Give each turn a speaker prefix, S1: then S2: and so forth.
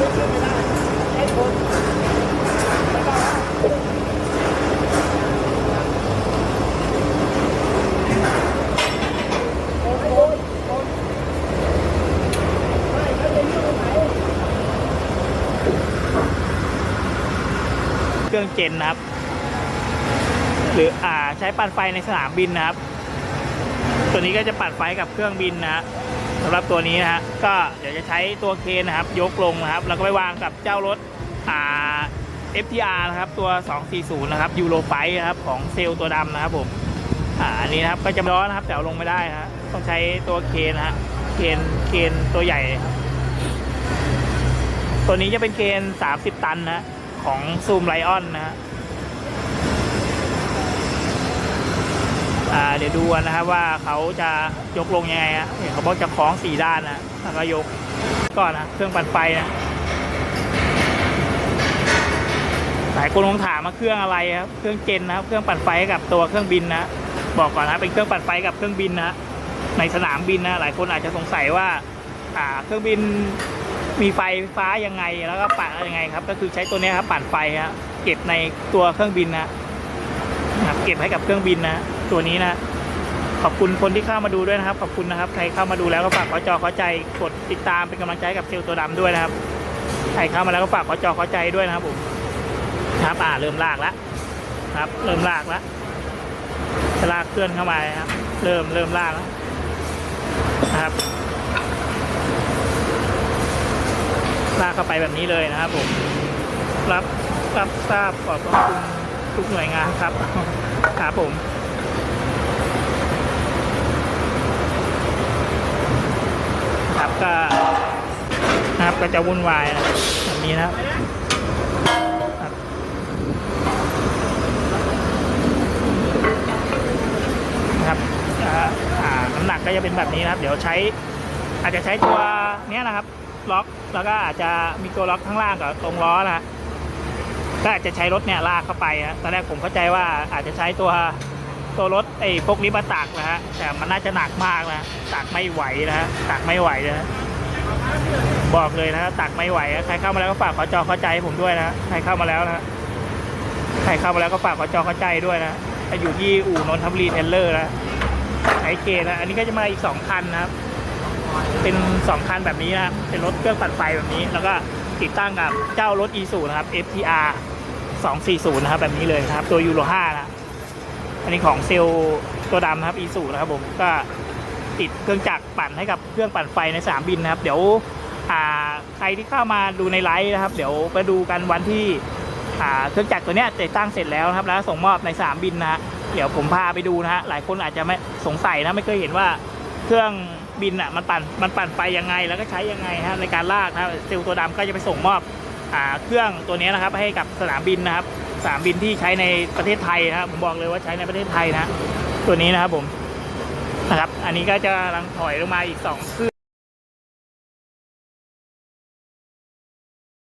S1: เครื่องเจนนะครับ หรืออ่าใช้ปั่นไฟในสนามบินนะครับ ตัวนี้ก็จะปั่นไฟกับเครื่องบินนะฮะ สำหรับตัวนี้นะฮะก็เดี๋ยวจะใช้ตัวเคนนะครับ ยกลงนะครับ แล้วก็ไปวางกับเจ้ารถอ่า FTR นะครับตัว 240 นะครับยูโรไฟนะครับของเซลล์ตัวดำนะครับผมอ่าอันนี้นะครับก็จะร้อนนะครับ แต่ลงไม่ได้ฮะต้องใช้ตัวเคนนะฮะเคนเคนตัวใหญ่ ตัวนี้จะเป็นเคน30 ตันนะฮะของซูมไลออนนะฮะ อ่า เดี๋ยวดูนะครับว่าเขาจะยกลงยังไงฮะเห็นเขาบอกจะคล้องสี่ด้านนะแล้วก็ยกก่อนนะเครื่องปั่นไฟนะหลายคนคงถามมาเครื่องอะไรครับเครื่องเจนนะครับเครื่องปั่นไฟกับตัวเครื่องบินนะบอกก่อนนะเป็นเครื่องปั่นไฟกับเครื่องบินนะในสนามบินนะหลายคนอาจจะสงสัยว่าอ่าเครื่องบินมีไฟฟ้ายังไงแล้วก็ปั่นยังไงครับ ก็คือใช้ตัวนี้ครับปั่นไฟฮะเก็บในตัวเครื่องบินนะเก็บให้กับเครื่องบินนะ ตัวนี้นะขอบคุณคนที่เข้ามาดูด้วยนะครับ ขอบคุณนะครับ ใครเข้ามาดูแล้วก็ฝากขอจอขอใจกดติดตามเป็นกำลังใจกับเซลล์ตัวดำด้วยนะครับ ใครเข้ามาแล้วก็ฝากขอจอขอใจด้วยนะครับผมครับอ่าเริ่มลากแล้วครับ เริ่มลากแล้วจะลากเคลื่อนเข้ามาครับ เริ่มเริ่มลากแล้วนะครับลากเข้าไปแบบนี้เลยนะครับผมรับรับทราบขอบคุณทุกหน่วยงานครับครับผม ครับก็นะครับ ก็จะวุ่นวายนะแบบนี้นะครับนะครับน้ำหนักก็จะเป็นแบบนี้นะครับ เดี๋ยวใช้อาจจะใช้ตัวเนี้ยนะครับ ล็อกแล้วก็อาจจะมีตัวล็อกข้างล่างกับตรงล้อนะฮะก็อาจจะใช้รถเนี่ยลากเข้าไปฮะตอนแรกผมเข้าใจว่าอาจจะใช้ตัวตัวรถไอ้พวกนี้มาตักนะฮะแต่มันน่าจะหนักมากนะตักไม่ไหวนะฮะตักไม่ไหวนะฮะ บอกเลยนะตักไม่ไหวใครเข้ามาแล้วก็ฝากขอจอเข้าใจผมด้วยนะใครเข้ามาแล้วนะใครเข้ามาแล้วก็ฝากขอจอเข้าใจด้วยนะอยู่ที่อู่นนทบุรีเทรลเลอร์นะไอเกนะอันนี้ก็จะมาอีกสองคันนะครับ เป็นสองคันแบบนี้นะเป็นรถเครื่องปั่นไฟแบบนี้ แล้วก็ติดตั้งกับเจ้ารถ e 2นะครับ FTR 240 นะครับแบบนี้เลยนะครับ ตัวยูโร5นะอันนี้ของเซลตัวดำนะครับ e 2นะครับผมก็ ติดเครื่องจักรปั่นให้กับเครื่องปั่นไฟในสนามบินนะครับ เดี๋ยวใครที่เข้ามาดูในไลฟ์นะครับ เดี๋ยวไปดูกันวันที่เครื่องจักรตัวเนี้ยติดตั้งเสร็จแล้วนะครับ แล้วส่งมอบในสนามบินนะฮะเดี๋ยวผมพาไปดูนะฮะหลายคนอาจจะไม่สงสัยนะไม่เคยเห็นว่าเครื่องบินอะมันปั่นมันปั่นไฟยังไงแล้วก็ใช้ยังไงฮะในการลากนะเซลล์ตัวดำก็จะไปส่งมอบอเครื่องตัวนี้นะครับ ให้กับสนามบินนะครับสนามบินที่ใช้ในประเทศไทยนะครับผมบอกเลยว่าใช้ในประเทศไทยนะ ตัวนี้นะครับผม นะครับ อันนี้ก็จะกำลังถอยลงมาอีกสองเครื่อง